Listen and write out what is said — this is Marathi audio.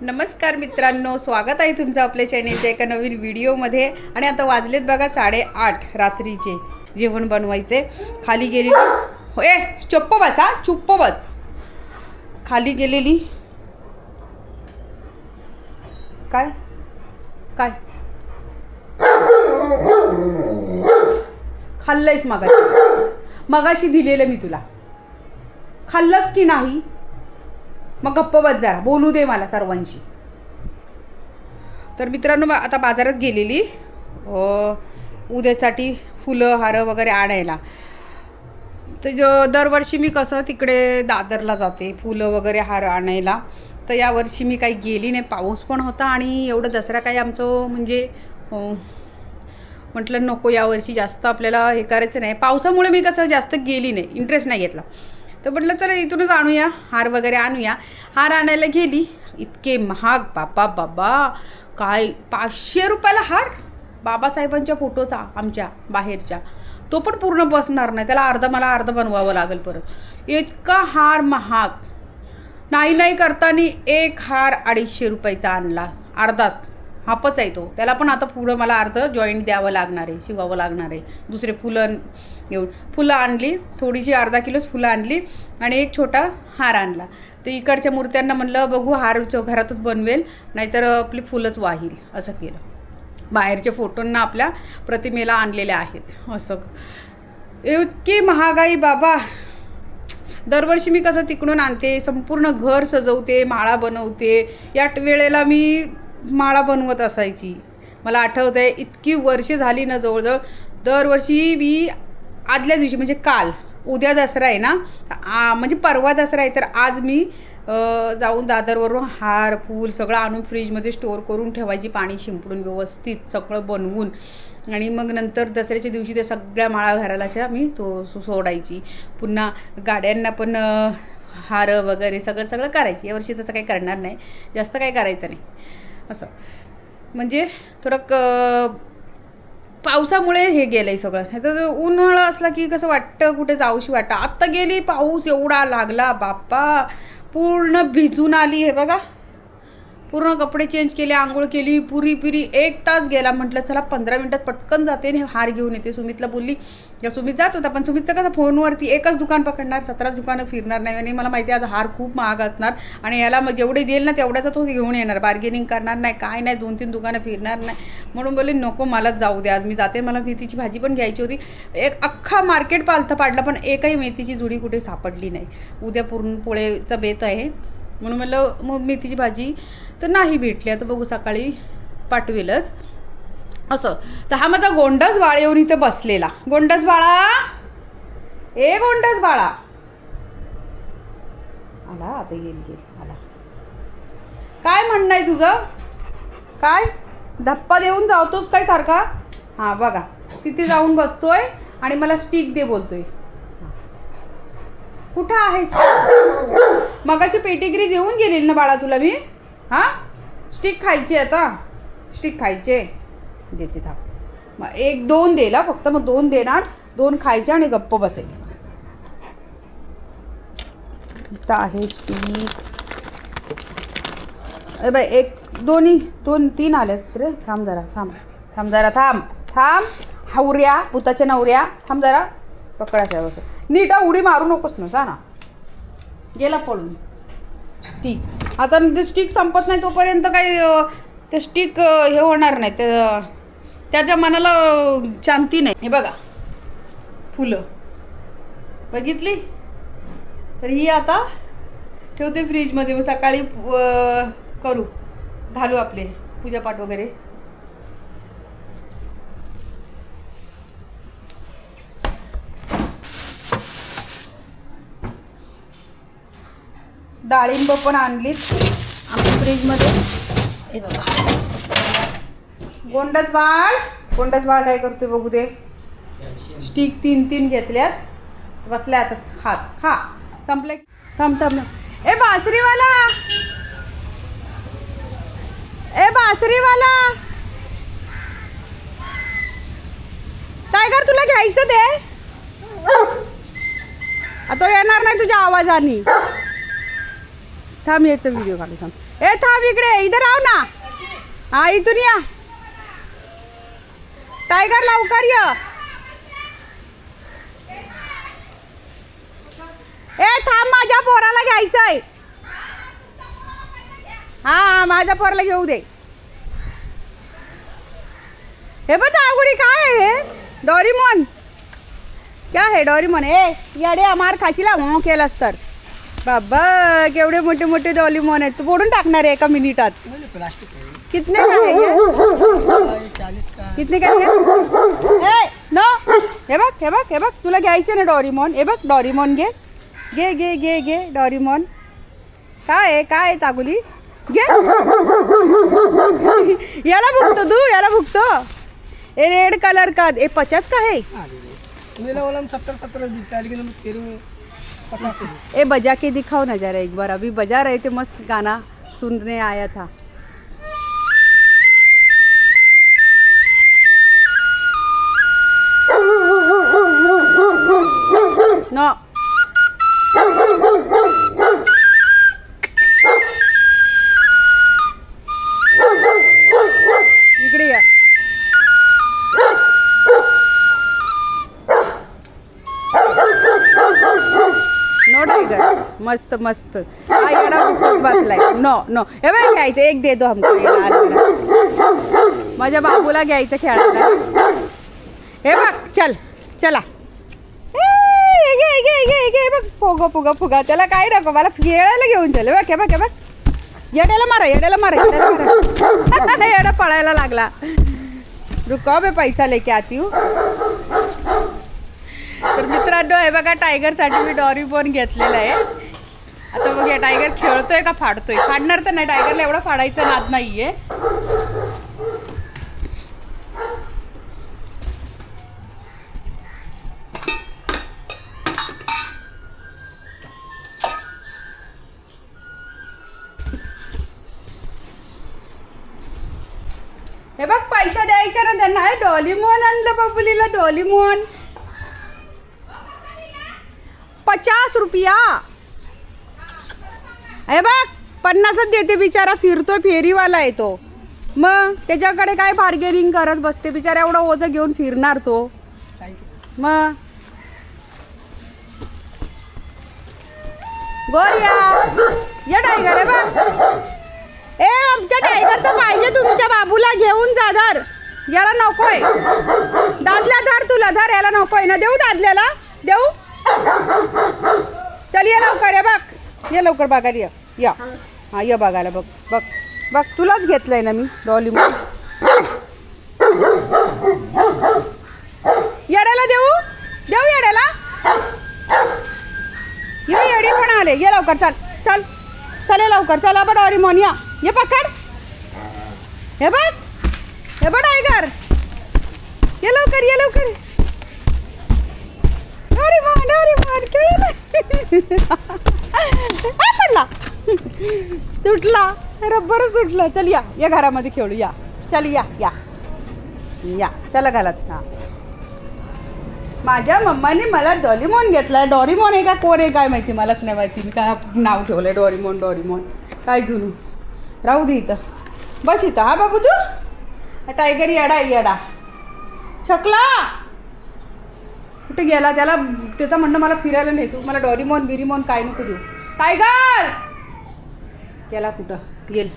नमस्कार मित्रांनो स्वागत आहे तुमचं आपल्या चॅनेलच्या एका नवीन व्हिडिओमध्ये. आणि आता वाजलेत बघा साडेआठ रात्रीचे जेवण बनवायचे. खाली गेलेली हो ए चुप्प बस हा चुप्प बस. खाली गेलेली काय? काय? खाल्लंयस मगाशी. मगाशी दिलेलं मी तुला. खाल्लंस की नाही? मग गप्प बस जरा. बोलू दे मला सर्वांशी. तर मित्रांनो बा- आता बाजारात गेलेली. उद्यासाठी फुलं हारं वगैरे आणायला. तर ज- दरवर्षी मी कसं तिकडे दादरला जाते फुलं वगैरे हार आणायला. तर यावर्षी मी काही गेली नाही. पाऊस पण होता आणि एवढं दसरा काही आमचं म्हणजे म्हटलं नको यावर्षी जास्त आपल्याला हे करायचं नाही. पावसामुळे मी कसं जास्त गेली नाही. इंटरेस्ट नाही घेतला. तर म्हटलं चला इथूनच आणूया. हार वगैरे आणूया. हार आणायला गेली. इतके महाग. बाबा बाबा. काय? पाचशे रुपयाला हार? बाबासाहेबांच्या फोटोचा आमच्या बाहेरच्या. तो पण पूर्ण बसणार नाही. त्याला अर्धा मला अर्धा बनवावं लागेल परत. इतका हार महाग. नाही नाही करताना एक हार अडीचशे रुपयाचा आणला. अर्धाच. हापच आहे तो. त्याला पण आता पुढं मला अर्ध जॉईंट द्यावं लागणार आहे शिवावं लागणार आहे. दुसरे फुलं घेऊन फुलं आणली थोडीशी अर्धा किलोच फुलं आणली आणि एक छोटा हार आणला. तर इकडच्या मूर्त्यांना म्हणलं बघू हार घरातच बनवेल नाहीतर आपली फुलंच वाहील. असं केलं. बाहेरच्या फोटोंना आपल्या प्रतिमेला आणलेल्या आहेत. असं. इतकी महागाई बाबा. दरवर्षी मी कसं तिकडून आणते संपूर्ण घर सजवते माळा बनवते. या वेळेला मी माळा बनवत असायची. मला आठवत आहे इतकी वर्षे झाली ना जवळजवळ दरवर्षी मी आदल्या दिवशी म्हणजे काल उद्या दसरा आहे ना आ, म्हणजे परवा दसरा आहे तर आज मी जाऊन दादरवरून हार फूल सगळं आणून फ्रीजमध्ये स्टोअर करून ठेवायची पाणी शिंपडून व्यवस्थित सगळं बनवून. आणि मग नंतर दसऱ्याच्या दिवशी त्या सगळ्या माळा घराला अशा मी तो सो- सोडायची. पुन्हा गाड्यांना पण हार हारं वगैरे सगळं सगळं करायची. यावर्षी तसं काही करणार नाही. जास्त काही करायचं नाही. असं. म्हणजे थोडं क पावसामुळे हे गेलं आहे सगळं. नाही तर उन्हाळा असला की कसं वाटतं कुठे जाऊशी वाटतं. आत्ता गेली पाऊस एवढा लागला बाप्पा. पूर्ण भिजून आली हे बघा. पूर्ण कपडे चेंज केले आंघोळ केली पुरी पिरी एक तास गेला. म्हटलं चला पंधरा मिनटात पटकन जाते आणि हार घेऊन येते. सुमितला बोलली या सुमित जात होता पण सुमितचं कसं फोनवरती एकच दुकान पकडणार सतराच दुकानं फिरणार नाही आणि मला माहिती आहे आज हार खूप महाग असणार आणि याला मग जेवढे देईल ना तेवढ्याचा तो घेऊन येणार. बार्गेनिंग करणार नाही काय नाही दोन तीन दुकानं फिरणार नाही. म्हणून बोलले नको मलाच जाऊ दे आज मी जाते. मला मेथीची भाजी पण घ्यायची होती. एक अख्खा मार्केट पालथं पाडलं पण एकही मेथीची जुडी कुठे सापडली नाही. उद्या पुरणपोळेचा बेत आहे. म्हणून म्हणलं मग मेथीची भाजी तर नाही भेटली. आता बघू सकाळी पाठवेलच. असं. तर हा माझा गोंडस बाळ येऊन इथे बसलेला. गोंडस बाळा! ए गोंडस बाळा! आला आता येईल येईल. आला. काय म्हणणं आहे तुझं? काय? धप्पा देऊन जावतोच काय सारखा? हां बघा. तिथे जाऊन बसतोय आणि मला स्टिक दे बोलतोय. कुठं आहेस? मगाशी पेटीगिरी देऊन गेलेली ना बाळा तुला मी. हां? स्टिक खायची आता. स्टिक खायचे. देते थांब. मग एक दोन देला फक्त. मग दोन देणार. दोन खायचे आणि गप्प बसायचं. इथं आहे स्टिक. अरे बाई एक दोन्ही दोन तीन आलेत रे. थांब जरा थांब. थांब जरा थांब. थांब. हावऱ्या भूताच्या नवऱ्या. थांब जरा. पकडायच्या बस नीट उडी मारू नकोस ना जा ना. गेला पळून. स्टिक आता ते स्टिक संपत नाही तोपर्यंत काही ते स्टिक हे होणार नाही. ते त्याच्या मनाला शांती नाही. हे बघा. फुलं. बघितली? तर ही आता ठेवते फ्रीजमध्ये मग सकाळी करू. घालू आपले पूजापाठ वगैरे. डाळिंब पण आणलीत आमच्या फ्रीजमध्ये. हे बघा. गोंडस बाळ गोंडस बाळ काय करतोय बघू दे. स्टिक तीन तीन घेतल्यात. बसल्या आता खात खा. संपले थांब थांब ए बासरीवाला! ए बासरीवाला! टायगर तुला घ्यायचं ते आता येणार नाही तुझ्या आवाजाने. थांब याचा व्हिडिओ काढू थांब. ए थांब इकडे इधर आव ना. हा इथून या. टायगर लवकर य. ए थांब माझ्या पोराला घ्यायचंय. हा हा माझ्या पोराला घेऊ दे. हे बघ अवघडी काय आहे हे? डॉरीमॉन. क्या है डॉरीमॉन? ए याडे अमार खाशीला हो केलास तर. बाबा केवढे मोठे मोठे डॉलीमॉन आहेत. तू फोडून टाकणार आहे एका मिनिटात. प्लास्टिक कितने का है ये? कितने का है नो हे बघ हे बघ हे बघ. तुला घ्यायचे ना डॉरीमॉन हे बघ डॉरीमॉन घे. घे घे घे घे डॉरीमॉन काय आहे काय आहे तागुली? घे. याला बघतो तू याला भुगतो ए रेड कलर का? ए पचास का है मेरा वाला सत्तर सत्तर बिकता है लेकिन तेरे में पचास. ए बजा के दिखाओ ना जरा एक बार. अभी बजा रहे थे मस्त गाना सुनने आया था. No. मस्त. मस्त बसलाय नो नो हे बघ घ्यायचं. एक दे दो हमको. माझ्या बाबूला घ्यायचं खेळायला. हे बघ चल चला. घे घे घे घे. बघ फुगा फुगा फुगा. त्याला काय नको मला खेळायला घेऊन चल. बघ हे बघ हे बघ. येड्याला मारा येड्याला मारा येड्याला मारा. येडा पळायला लागला. रुको बे पैसा लेके आती हूँ. तर मित्रांनो हे बघा टायगरसाठी मी डॉरी फोन घेतलेला आहे. आता बघ या टायगर खेळतोय का फाडतोय? फाडणार तर नाही. टायगरला एवढा फाडायचा नाद नाहीये. हे बघ पैसा द्यायचा ना त्यांना. आहे डॉलीमोन आणलं बाबुलीला डॉलीमोन पचास रुपया. अरे बघ पन्नासच देते बिचारा फिरतोय फेरीवाला येतो मग त्याच्याकडे काय बार्गेनिंग करत बसते बिचारा एवढा ओझं घेऊन फिरणार तो. मग. गोरिया या. टायगर आहे बघ. ए आमच्या टायगरचं पाहिजे तुमच्या बाबूला घेऊन जा धर. याला नकोय. दादल्या धर तुला धर याला नकोय. ना देऊ दादल्याला? देऊ चल ये लवकर ये बघ ये लवकर बघायला ये. या. हा. ये बघायला बघ. बघ. बघ तुलाच घेतलंय ना मी डॉली येड्याला देऊ? देऊ येड्याला? ये येडी पण आले. ये लवकर चल. चल. चल ये लवकर. चल आपण डॉरीमॉन या. ये पकड. हे बघ. हे बघ टायगर ये लवकर ये लवकर. अरे मान अरे मान खेळ पडला. तुटला रब्बरच तुटला चल या या घरामध्ये खेळू या. चल या या. या चला घालात हां. माझ्या मम्माने मला डॉलिमॉन घेतला. डॉरीमॉन आहे का कोण आहे काय माहिती? मलाच नाही माहिती. मी काय नाव ठेवलं डॉरीमॉन डॉरीमॉन. काय जुनू? राहू दे इथं. बस इथं. हा बाबू तू टायगर येडा येडा. छकला! कुठे गेला त्याला त्याचं म्हणणं मला फिरायला नाही तू मला डॉरीमॉन बिरीमॉन काय नको देऊ. टायगर! गेला कुठं? गेल.